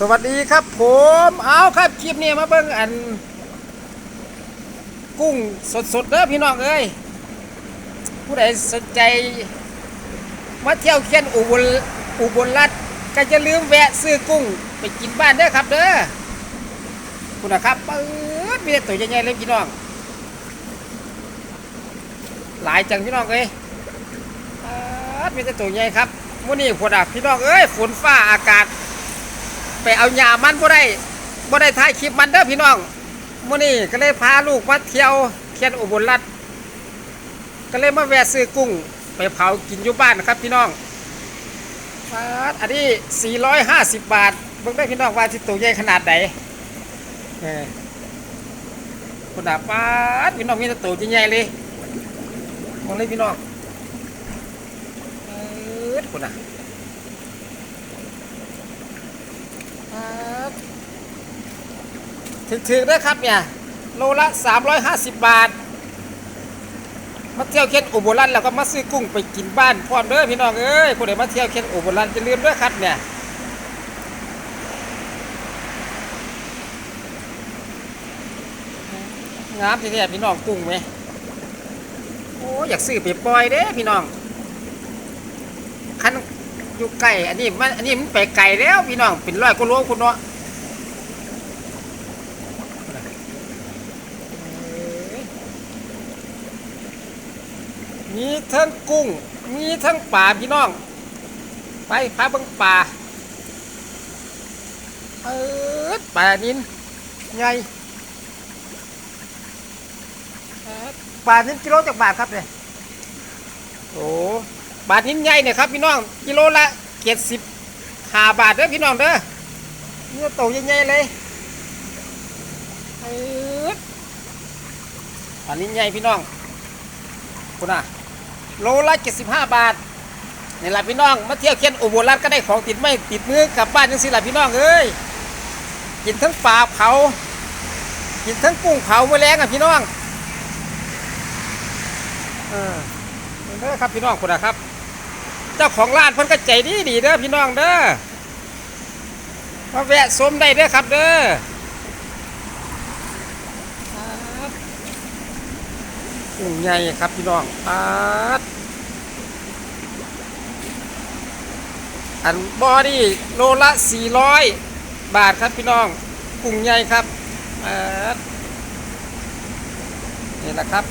สวัสดีครับผมเอาครับคลิปนี้มาเบิ่งอัน กุ้งสดๆเด้อพี่น้องเอ้ยผู้ใดสนใจ มาเที่ยวเคียนอุบลอุบลรัฐก็จะลืมแวะซื้อกุ้งไปกินบ้านเด้อครับเด้อคุณนะครับเปิดมีแต่ตัวใหญ่ๆเลยพี่น้อง หลายจังพี่น้องเอ้ยเปิดมีแต่ตัวใหญ่ครับมื้อนี้พวกน่ะพี่น้องเอ้ยฝนฟ้าอากาศ ไปเอาหญ้ามันบ่ได้บ่ได้ถ่ายคลิปมันเด้อพี่น้องมื้อนี้ก็เลยพาลูกมาเที่ยวเคียนอุบลรัฐก็เลยมาแวะซื้อกุ้ง ไปเผากินอยู่บ้านนะครับพี่น้องปาดอันนี้ 450 บาทเบิ่งได้พี่น้องว่าที่ตัวใหญ่ขนาดไหนเออคุณอาปาดพี่น้องมีแต่ตัวใหญ่ๆเลยมองเลยพี่น้องเออคุณอา ถึกๆนะครับเนี่ย โลละ 350 บาท มาเที่ยวเค็นอุบลรัตน์แล้วก็มาซื้อกุ้งไปกินบ้านพร้อมเด้อพี่น้องเอ้ยผู้ใดมาเที่ยวเค็นอุบลรัตน์จะลืมด้อครับเนี่ยงามทีเดียพี่น้องกุ้งไหมโอ้อยากซื้อไปปล่อยเด้พี่น้องคันอยู่ไก่อันนี้มันอันนี้มันไปไก่แล้วพี่น้องเป็นร้อยกิโลคุณเนาะ มีทั้งกุ้ง มีทั้งป่าพี่น้อง ไปพาเบิ่งป่าเออป่านินใหญ่ป่านินกิโลจากบาทครับเนี่ยโอ้บาทนินใหญ่เนี่ยครับพี่น้องกิโลละเจ็ดสิบห้าบาทเด้อพี่น้องเด้อเนื้อโตใหญ่ๆเลยป่านินใหญ่พี่น้องคุณอะ โลละ75 บาทนี่แหละพี่น้องมาเที่ยวเคียนอุบลรัฐก็ได้ของติดไม่ติดมือกลับบ้านยังสิล่ะพี่น้องเอ้ยกินทั้งปลาเผากินทั้งกุ้งเผาเมื่อแรงอะพี่น้องเออเด้อครับพี่น้องคุณนะครับ เจ้าของร้านเพิ่นก็ใจดีดีเด้อพี่น้องเด้อมาแวะชมได้เด้อครับเด้อ กุ้งใหญ่ครับพี่น้องปาดอันบอดี้โลละ 400 บาทครับพี่น้องกุ้งใหญ่ครับปาดนี่แหละครับ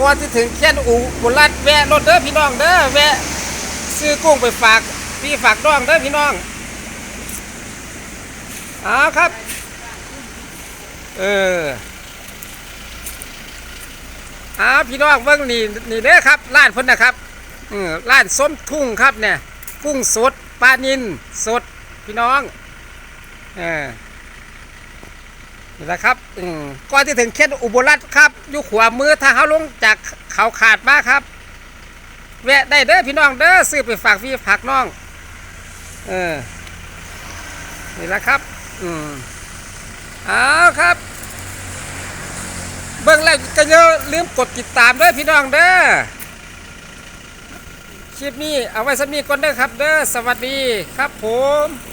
ก่อนที่ถึงแค่นอูบุรัดแวะรถเด้อพี่น้องเด้อแวะซื้อกุ้งไปฝากพี่ฝากน้องเด้อพี่น้องเอาครับ เอออาพี่น้องเบิ่งนี่นี่เด้อครับร้านเพิ่นนะครับเออร้านส้มทุ่งครับเนี่ยกุ้งสดปลานินสดพี่น้องเออนี่แหละครับอืมก่อนที่ถึงเขตอุบลรัตน์ครับอยู่ขวามือถ้าเขาลงจากเขาขาดมาครับ แวะได้เด้อพี่น้องเด้อซื้อไปฝากพี่ฝากน้อง เออนี่แหละครับ อืม เอาครับ เบื้องแรกก็อย่าลืมกดติดตามด้วยพี่น้องเด้อคลิปนี้เอาไว้สำนีก่อนเด้อครับ เด้อสวัสดีครับผม